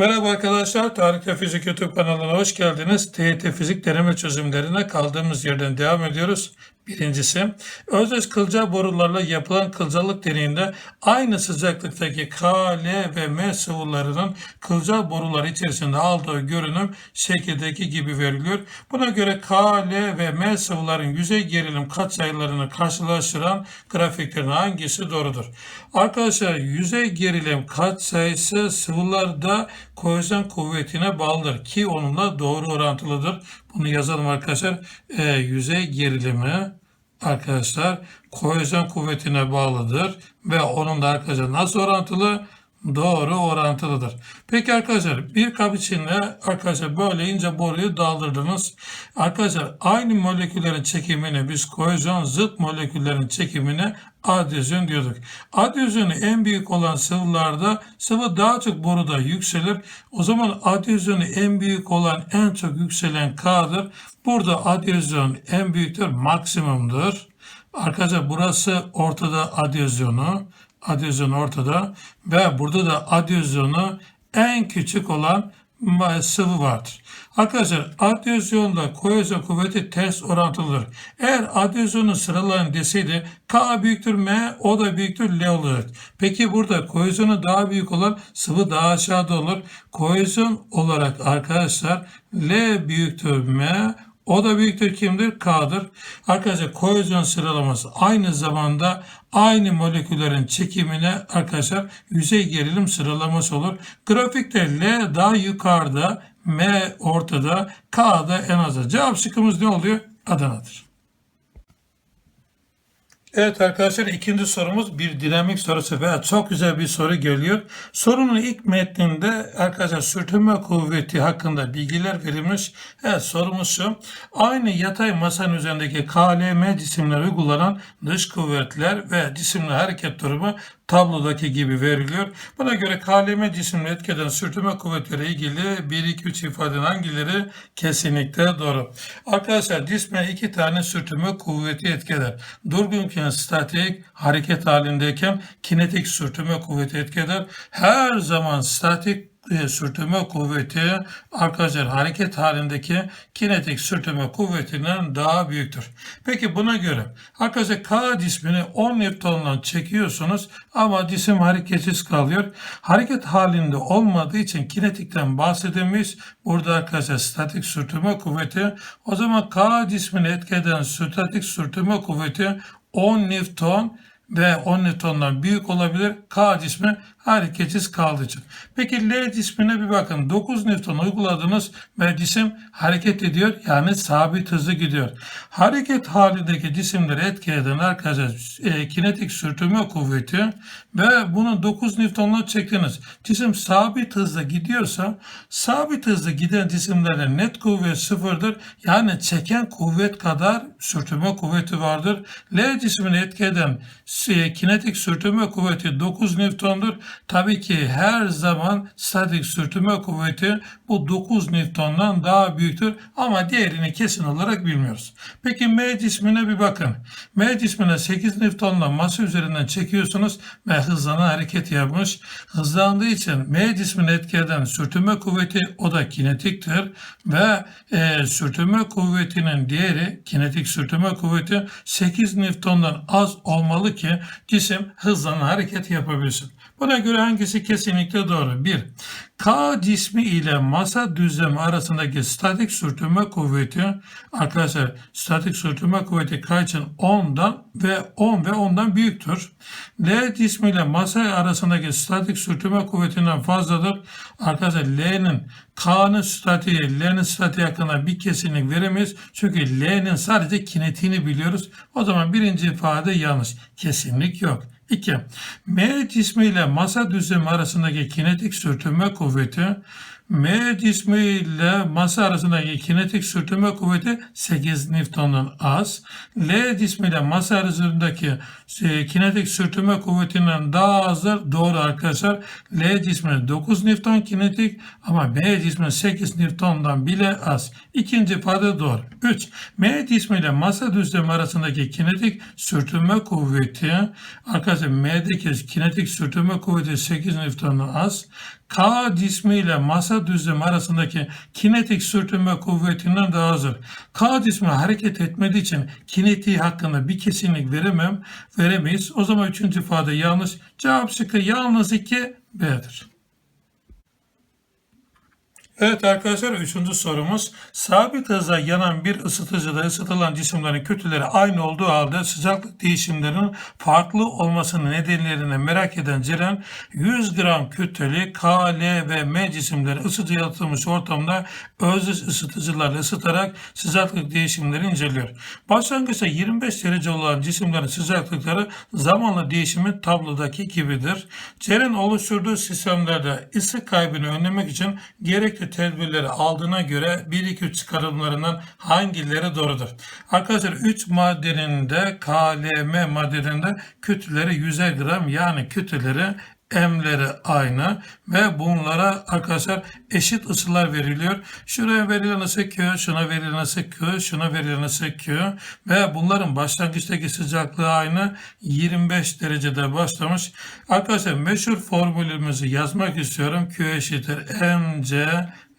Merhaba arkadaşlar, ve Fizik YouTube kanalına hoş geldiniz. TYT Fizik deneme çözümlerine kaldığımız yerden devam ediyoruz. Birincisi, özdeş kılcal borularla yapılan kılcallık deneyinde aynı sıcaklıktaki K, L ve M sıvılarının kılcal borular içerisinde aldığı görünüm şekildeki gibi veriliyor. Buna göre K, L ve M sıvıların yüzey gerilim katsayılarını karşılaştıran grafiklerin hangisi doğrudur? Arkadaşlar yüzey gerilim katsayısı sıvılarda kohezyon kuvvetine bağlıdır ki onunla doğru orantılıdır. Bunu yazalım arkadaşlar. Ee, yüzey gerilimi arkadaşlar kohezyon kuvvetine bağlıdır ve onun da arkadaşlar nasıl orantılı? Doğru orantılıdır. Peki arkadaşlar bir kap içinde arkadaşlar böyle ince boruyu daldırdınız. Arkadaşlar aynı moleküllerin çekimini biz kohezyon zıt moleküllerin çekimine adezyon diyorduk. Adezyonu en büyük olan sıvılarda sıvı daha çok boruda yükselir. O zaman adezyonu en büyük olan en çok yükselen K'dır. Burada adezyon en büyüktür maksimumdur. Arkadaşlar burası ortada adyozyonu. Adezyon ortada ve burada da adyozyonu en küçük olan sıvı vardır. Arkadaşlar adyozyonla kohezyon kuvveti ters orantılıdır. Eğer adyozyonu sıralayın deseydi K büyüktür M, o da büyüktür L olacak. Peki burada kohezyonu daha büyük olan sıvı daha aşağıda olur. Kohezyon olarak arkadaşlar L büyüktür M, o da büyüktür kimdir? K'dır. Arkadaşlar kohezyon sıralaması aynı zamanda aynı moleküllerin çekimine arkadaşlar yüzey gerilim sıralaması olur. Grafikte L daha yukarıda, M ortada, K da en azı. Cevap şıkkımız ne oluyor? Adana'dır. Evet arkadaşlar ikinci sorumuz bir dinamik sorusu ve çok güzel bir soru geliyor. Sorunun ilk metninde arkadaşlar sürtünme kuvveti hakkında bilgiler verilmiş. Evet sorumuz şu. Aynı yatay masanın üzerindeki KLM cisimler uygulanan dış kuvvetler ve cisimli hareket durumu tablodaki gibi veriliyor. Buna göre KLM cisimle etkeden sürtünme kuvvetleri ilgili 1 2 3 ifadenin hangileri kesinlikle doğru. Arkadaşlar cisme iki tane sürtünme kuvveti etkiler. Durgunken statik, hareket halindeyken kinetik sürtünme kuvveti etkiler. Her zaman statik e, sürtünme kuvveti arkadaşlar hareket halindeki kinetik sürtünme kuvvetinden daha büyüktür. Peki buna göre arkadaşlar K cismini 10 Newton'dan çekiyorsunuz ama cisim hareketsiz kalıyor. Hareket halinde olmadığı için kinetikten bahsedemeyiz. Burada arkadaşlar statik sürtünme kuvveti o zaman K cismini etkeden statik sürtünme kuvveti 10 Newton ve 10 Newton'dan büyük olabilir. K cismi hareketsiz kaldığı için. Peki L cismine bir bakın. 9 Newton uyguladınız ve cisim hareket ediyor. Yani sabit hızlı gidiyor. Hareket halindeki cisimleri etki eden arkadaşlar e, kinetik sürtünme kuvveti ve bunu 9 Newton'la çektiniz. Cisim sabit hızla gidiyorsa sabit hızla giden cisimlerin net kuvvet sıfırdır. Yani çeken kuvvet kadar sürtünme kuvveti vardır. L cismini etki eden e, kinetik sürtünme kuvveti 9 Newton'dur. Tabii ki her zaman statik sürtünme kuvveti bu 9 Newton'dan daha büyüktür ama diğerini kesin olarak bilmiyoruz. Peki M cismine bir bakın. M cismine 8 Newton'la masa üzerinden çekiyorsunuz ve hızlanan hareket yapmış. Hızlandığı için M cismini etki sürtünme kuvveti o da kinetiktir ve e, sürtünme kuvvetinin diğeri kinetik sürtünme kuvveti 8 Newton'dan az olmalı ki cisim hızlanan hareket yapabilsin. Buna göre hangisi kesinlikle doğru? 1. K cismi ile masa düzlemi arasındaki statik sürtünme kuvveti arkadaşlar statik sürtünme kuvveti K için 10'dan ve 10 ve 10'dan büyüktür. L cismi ile masa arasındaki statik sürtünme kuvvetinden fazladır. Arkadaşlar L'nin K'nın statiği, L'nin statiği hakkında bir kesinlik veremeyiz. Çünkü L'nin sadece kinetiğini biliyoruz. O zaman birinci ifade yanlış. Kesinlik yok. 2. M cismi ile masa düzlemi arasındaki kinetik sürtünme kuvveti M cismi ile masa arasındaki kinetik sürtünme kuvveti 8 Newton'dan az. L cismi ile masa arasındaki e, kinetik sürtünme kuvvetinden daha azdır. Doğru arkadaşlar. L cismi 9 Newton kinetik ama M cismi 8 Newton'dan bile az. İkinci ifade doğru. 3. M cismi ile masa düzlemi arasındaki kinetik sürtünme kuvveti arkadaşlar M'deki kinetik sürtünme kuvveti 8 Newton'dan az. K cismi ile masa düzlemi arasındaki kinetik sürtünme kuvvetinden daha azdır. K cismi hareket etmediği için kinetiği hakkında bir kesinlik veremem, veremeyiz. O zaman üçüncü ifade yanlış. Cevap şıkkı yalnız 2 B'dir. Evet arkadaşlar üçüncü sorumuz. Sabit hızla yanan bir ısıtıcıda ısıtılan cisimlerin kütleleri aynı olduğu halde sıcaklık değişimlerinin farklı olmasının nedenlerini merak eden Ceren 100 gram kütleli K, L ve M cisimleri ısıtıcı yalıtılmış ortamda özdeş ısıtıcılarla ısıtarak sıcaklık değişimlerini inceliyor. Başlangıçta 25 derece olan cisimlerin sıcaklıkları zamanla değişimin tablodaki gibidir. Ceren oluşturduğu sistemlerde ısı kaybını önlemek için gerekli tedbirleri aldığına göre 1-2-3 çıkarımlarından hangileri doğrudur? Arkadaşlar 3 maddenin de KLM maddelerinde kütleleri 100'er gram yani kütleleri M'leri aynı ve bunlara arkadaşlar eşit ısılar veriliyor. Şuraya verilen ısı Q, şuna verilen ısı Q, şuna verilen ısı Q ve bunların başlangıçtaki sıcaklığı aynı 25 derecede başlamış. Arkadaşlar meşhur formülümüzü yazmak istiyorum. Q eşittir mc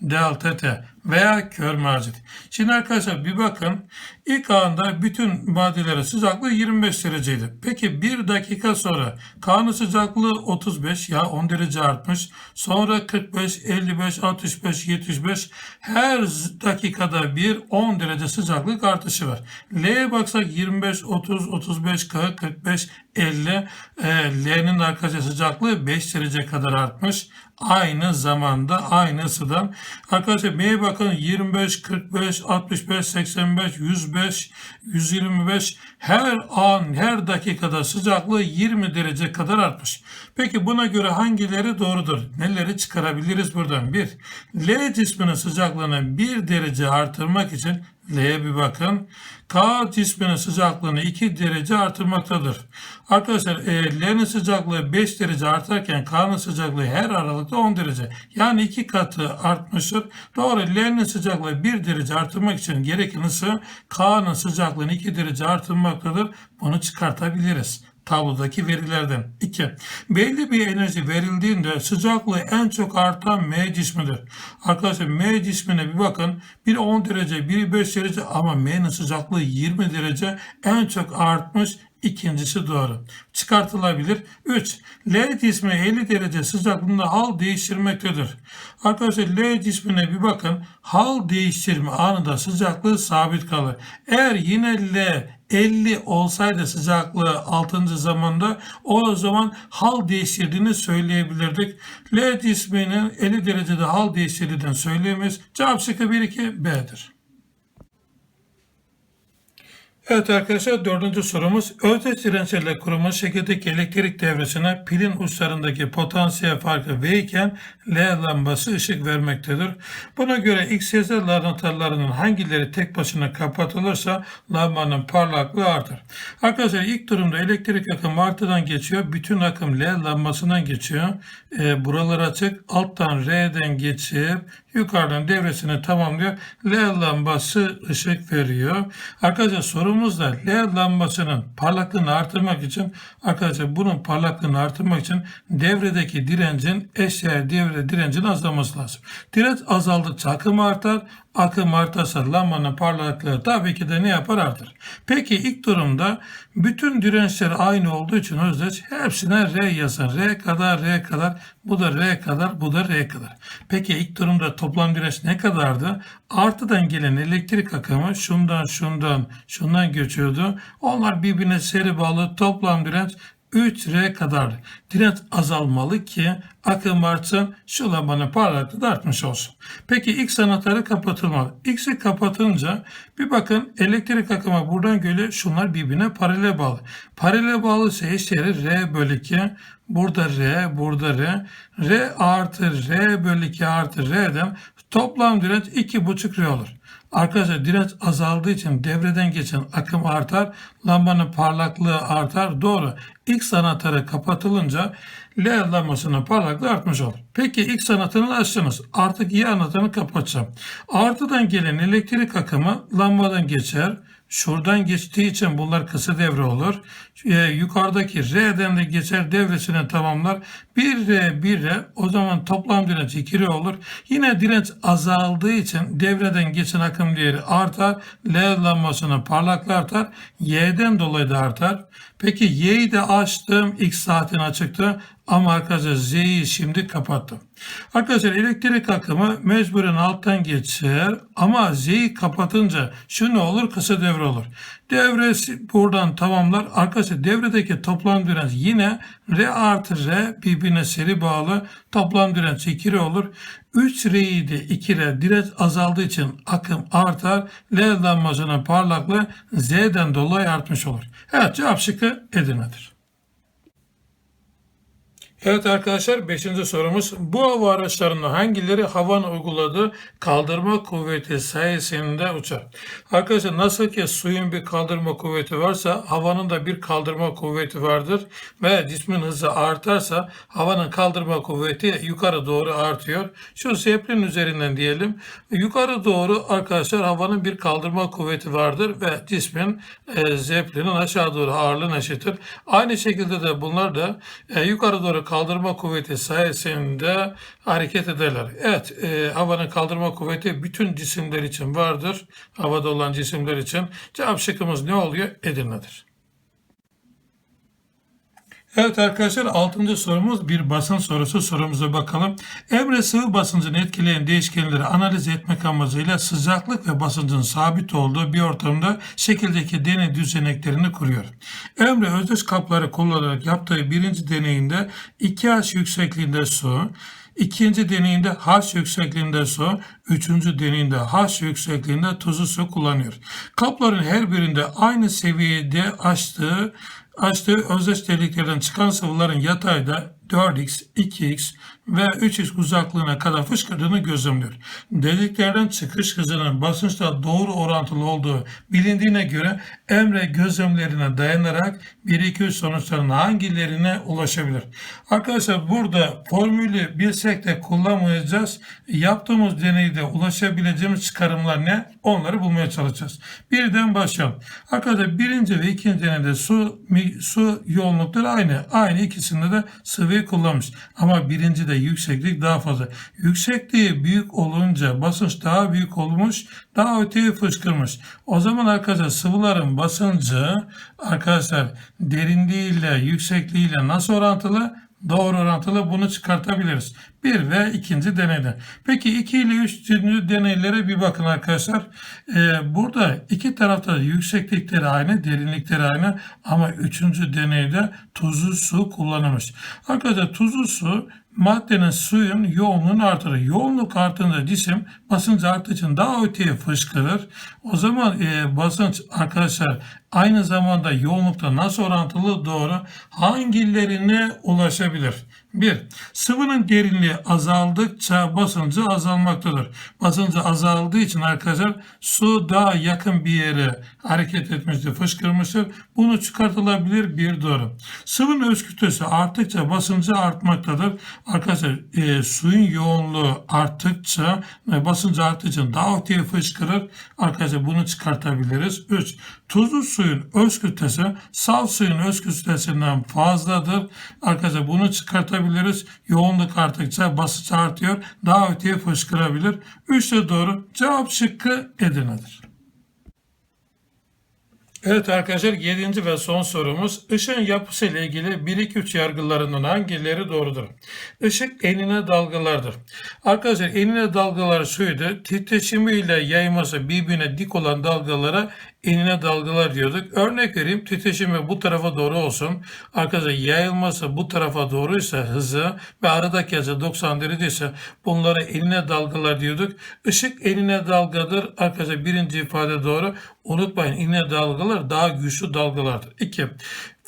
delta t veya kör marjit. Şimdi arkadaşlar bir bakın ilk anda bütün maddelerin sıcaklığı 25 dereceydi. Peki bir dakika sonra K'nın sıcaklığı 35 ya 10 derece artmış. Sonra 45, 55, 65, 75 her dakikada bir 10 derece sıcaklık artışı var. L'ye baksak 25, 30, 35, 40, 45, 50 e, L'nin arkadaşlar sıcaklığı 5 derece kadar artmış. Aynı zamanda aynı ısıdan. Arkadaşlar M'ye bakın 25, 45, 65, 85, 105, 125 her an her dakikada sıcaklığı 20 derece kadar artmış. Peki buna göre hangileri doğrudur? Neleri çıkarabiliriz buradan? 1. L cisminin sıcaklığını 1 derece artırmak için L'ye bir bakın. K cisminin sıcaklığını 2 derece artırmaktadır. Arkadaşlar e, L'nin sıcaklığı 5 derece artarken K'nın sıcaklığı her aralıkta 10 derece. Yani 2 katı artmıştır. Doğru L'nin sıcaklığı 1 derece artırmak için gereken ısı K'nın sıcaklığını 2 derece artırmaktadır. Bunu çıkartabiliriz tablodaki verilerden. 2. Belli bir enerji verildiğinde sıcaklığı en çok artan M cismidir. Arkadaşlar M cismine bir bakın. Biri 10 derece, biri 5 derece ama M'nin sıcaklığı 20 derece en çok artmış. İkincisi doğru. Çıkartılabilir. 3. L cismi 50 derece sıcaklığında hal değiştirmektedir. Arkadaşlar L cismine bir bakın. Hal değiştirme anında sıcaklığı sabit kalır. Eğer yine L 50 olsaydı sıcaklığı 6. zamanda o zaman hal değiştirdiğini söyleyebilirdik. L cisminin 50 derecede hal değiştirdiğini söyleyemeyiz. Cevap şıkkı 1 2 B'dir. Evet arkadaşlar dördüncü sorumuz. Özdeş dirençlerle kurulmuş şekildeki elektrik devresine pilin uçlarındaki potansiyel farkı V iken L lambası ışık vermektedir. Buna göre X, Y, Z anahtarlarının hangileri tek başına kapatılırsa lambanın parlaklığı artar. Arkadaşlar ilk durumda elektrik akımı artıdan geçiyor. Bütün akım L lambasından geçiyor. E, buralar açık. Alttan R'den geçip yukarıdan devresini tamamlıyor. L lambası ışık veriyor. Arkadaşlar sorumuzda L lambasının parlaklığını artırmak için arkadaşlar bunun parlaklığını artırmak için devredeki direncin eşdeğer devre direncin azalması lazım. Direnç azaldıkça akım artar. Akım artarsa lambanın parlaklığı tabii ki de ne yapar artar. Peki ilk durumda bütün dirençler aynı olduğu için özdeş hepsine R yazın. R kadar R kadar bu da R kadar bu da R kadar. Peki ilk durumda toplam direnç ne kadardı? Artıdan gelen elektrik akımı şundan şundan şundan geçiyordu. Onlar birbirine seri bağlı toplam direnç 3R kadar direnç azalmalı ki akım artsın şu lambanın parlaklığı da artmış olsun. Peki X anahtarı kapatılmalı. X'i kapatınca bir bakın elektrik akımı buradan geliyor. Şunlar birbirine paralel bağlı. Paralel bağlı şey eşittir R bölü 2. Burada R, burada R. R artı R bölü 2 artı R'den toplam direnç 2,5 R olur. Arkadaşlar direnç azaldığı için devreden geçen akım artar, lambanın parlaklığı artar. Doğru. X anahtarı kapatılınca L lambasının parlaklığı artmış olur. Peki X anahtarını açtınız. Artık Y anahtarını kapatacağım. Artıdan gelen elektrik akımı lambadan geçer. Şuradan geçtiği için bunlar kısa devre olur. Ee, yukarıdaki R'den de geçer devresini tamamlar. 1R 1R o zaman toplam direnç 2R olur. Yine direnç azaldığı için devreden geçen akım değeri artar. L lambasının parlaklığı artar. Y'den dolayı da artar. Peki Y'yi de açtım. X saatini açıktı. Ama arkadaşlar Z'yi şimdi kapattım. Arkadaşlar elektrik akımı mecburen alttan geçer ama Z'yi kapatınca şu ne olur? Kısa devre olur. Devresi buradan tamamlar. Arkadaşlar devredeki toplam direnç yine R artı R birbirine seri bağlı. Toplam direnç 2R olur. 3R'yi de 2R direnç azaldığı için akım artar. L lambasının parlaklığı Z'den dolayı artmış olur. Evet cevap şıkkı Edirne'dir. Evet arkadaşlar 5. sorumuz. Bu hava araçlarının hangileri havanın uyguladığı kaldırma kuvveti sayesinde uçar? Arkadaşlar nasıl ki suyun bir kaldırma kuvveti varsa havanın da bir kaldırma kuvveti vardır ve cismin hızı artarsa havanın kaldırma kuvveti yukarı doğru artıyor. Şu zeplin üzerinden diyelim. Yukarı doğru arkadaşlar havanın bir kaldırma kuvveti vardır ve cismin e, zeplinin aşağı doğru ağırlığına eşittir. Aynı şekilde de bunlar da e, yukarı doğru kaldırma kuvveti sayesinde hareket ederler. Evet, e, havanın kaldırma kuvveti bütün cisimler için vardır. Havada olan cisimler için. Cevap şıkkımız ne oluyor? Edirne'dir. Evet arkadaşlar 6. sorumuz bir basın sorusu sorumuza bakalım. Emre sıvı basıncını etkileyen değişkenleri analiz etmek amacıyla sıcaklık ve basıncın sabit olduğu bir ortamda şekildeki deney düzeneklerini kuruyor. Emre özdeş kapları kullanarak yaptığı birinci deneyinde 2H yüksekliğinde su, İkinci deneyinde H yüksekliğinde su, üçüncü deneyinde H yüksekliğinde tuzlu su kullanıyor. Kapların her birinde aynı seviyede açtığı açtığı özdeş deliklerden çıkan sıvıların yatayda 4x, 2x ve 3x uzaklığına kadar fışkırdığını gözlemliyor. Deliklerden çıkış hızının basınçla doğru orantılı olduğu bilindiğine göre Emre gözlemlerine dayanarak 1-2-3 sonuçlarının hangilerine ulaşabilir? Arkadaşlar burada formülü bilsek de kullanmayacağız. Yaptığımız deneyde ulaşabileceğimiz çıkarımlar ne? Onları bulmaya çalışacağız. Birden başlayalım. Arkadaşlar birinci ve ikinci deneyde su, su yoğunlukları aynı. Aynı ikisinde de sıvıyı kullanmış. Ama birinci de yükseklik daha fazla. Yüksekliği büyük olunca basınç daha büyük olmuş, daha öteye fışkırmış. O zaman arkadaşlar sıvıların basıncı arkadaşlar derinliğiyle yüksekliğiyle nasıl orantılı? Doğru orantılı bunu çıkartabiliriz. Bir ve ikinci deneyde. Peki iki ile üçüncü deneylere bir bakın arkadaşlar. Ee, burada iki tarafta yükseklikleri aynı, derinlikleri aynı ama üçüncü deneyde tuzlu su kullanılmış. Arkadaşlar tuzlu su maddenin suyun yoğunluğunu artırır. Yoğunluk artınca cisim basınç arttığı için daha öteye fışkırır. O zaman e, basınç arkadaşlar aynı zamanda yoğunlukta nasıl orantılı doğru hangilerine ulaşabilir? 1. Sıvının derinliği azaldıkça basıncı azalmaktadır. Basıncı azaldığı için arkadaşlar su daha yakın bir yere hareket etmiştir, fışkırmıştır. Bunu çıkartılabilir bir doğru. Sıvının öz kütlesi arttıkça basıncı artmaktadır. Arkadaşlar e, suyun yoğunluğu arttıkça e, basıncı arttığı için daha öteye fışkırır. Arkadaşlar bunu çıkartabiliriz. 3. Tuzlu suyun öz kütlesi saf suyun öz kütlesinden fazladır. Arkadaşlar bunu çıkartabiliriz. Yoğunluk arttıkça basınç artıyor. Daha öteye fışkırabilir. 3 de doğru. Cevap şıkkı Edirne'dir. Evet arkadaşlar 7. ve son sorumuz. Işığın yapısı ile ilgili 1 2 3 yargılarından hangileri doğrudur? Işık enine dalgalardır. Arkadaşlar enine dalgalar şuydu. Titreşimiyle yayması birbirine dik olan dalgalara enine dalgalar diyorduk. Örnek vereyim titreşimi bu tarafa doğru olsun. Arkadaşlar yayılması bu tarafa doğruysa hızı ve aradaki açı 90 derece ise bunlara enine dalgalar diyorduk. Işık enine dalgadır. Arkadaşlar birinci ifade doğru. Unutmayın enine dalgalar daha güçlü dalgalardır. 2.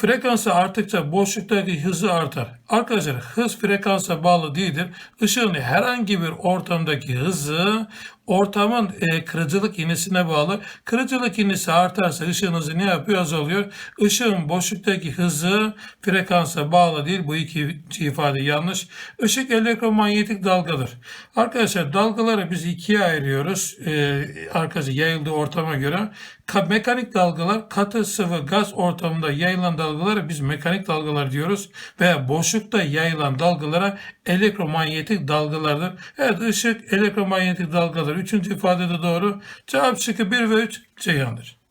Frekansı arttıkça boşluktaki hızı artar. Arkadaşlar hız frekansa bağlı değildir. Işığın herhangi bir ortamdaki hızı ortamın e, kırıcılık inisine bağlı. Kırıcılık inisi artarsa ışığın hızı ne yapıyor? Azalıyor. Işığın boşluktaki hızı frekansa bağlı değil. Bu iki ifade yanlış. Işık elektromanyetik dalgadır. Arkadaşlar dalgaları biz ikiye ayırıyoruz. E, arkadaşlar yayıldığı ortama göre. Ka- mekanik dalgalar katı sıvı gaz ortamında yayılan dalgalara biz mekanik dalgalar diyoruz. Veya boşlukta yayılan dalgalara elektromanyetik dalgalardır. Evet ışık elektromanyetik dalgadır. Üçüncü ifade de doğru. Cevap şıkkı 1 ve 3 Ceyhan'dır.